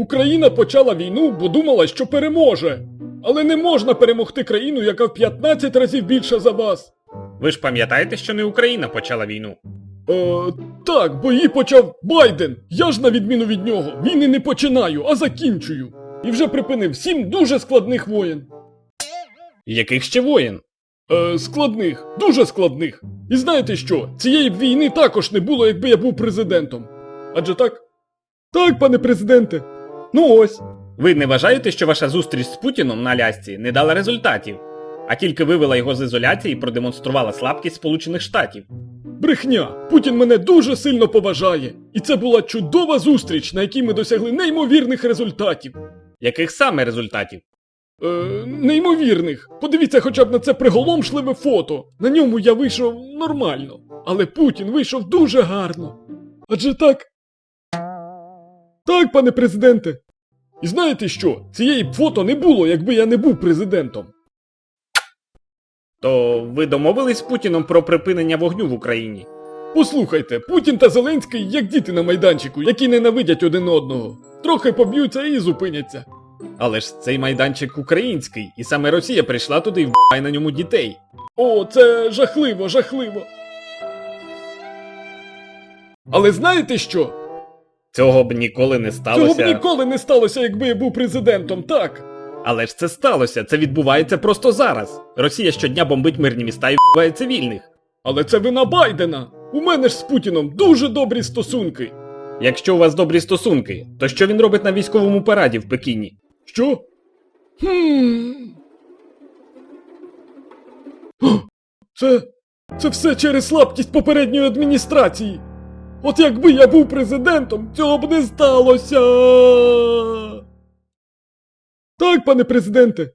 Україна почала війну, бо думала, що переможе. Але не можна перемогти країну, яка в 15 разів більша за вас. Ви ж пам'ятаєте, що не Україна почала війну? Е, так, бо її почав Байден. Я ж на відміну від нього, війни не починаю, а закінчую. І вже припинив сім дуже складних воєн. Яких ще воєн? Е, складних, дуже складних. І знаєте що? Цієї б війни також не було, якби я був президентом. Адже так? Так, пане президенте. Ну ось. Ви не вважаєте, що ваша зустріч з Путіном на Алясці не дала результатів, а тільки вивела його з ізоляції і продемонструвала слабкість Сполучених Штатів? Брехня. Путін мене дуже сильно поважає. І це була чудова зустріч, на якій ми досягли неймовірних результатів. Яких саме результатів? Е, неймовірних. Подивіться хоча б на це приголомшливе фото. На ньому я вийшов нормально. Але Путін вийшов дуже гарно. Адже так. Так, пане президенте. І знаєте що? Цієї б фото не було, якби я не був президентом. То ви домовились з Путіном про припинення вогню в Україні? Послухайте, Путін та Зеленський як діти на майданчику, які ненавидять один одного. Трохи поб'ються і зупиняться. Але ж цей майданчик український, і саме Росія прийшла туди і вбиває на ньому дітей. О, це жахливо, жахливо. Але знаєте що? Цього б ніколи не сталося. Цього б ніколи не сталося, якби я був президентом, так? Але ж це сталося, це відбувається просто зараз. Росія щодня бомбить мирні міста і вбиває цивільних. Але це вина Байдена. У мене ж з Путіном дуже добрі стосунки. Якщо у вас добрі стосунки, то що він робить на військовому параді в Пекіні? Що? Хм. Це. Це все через слабкість попередньої адміністрації. От якби я був президентом, цього б не сталося. Так, пане президенте.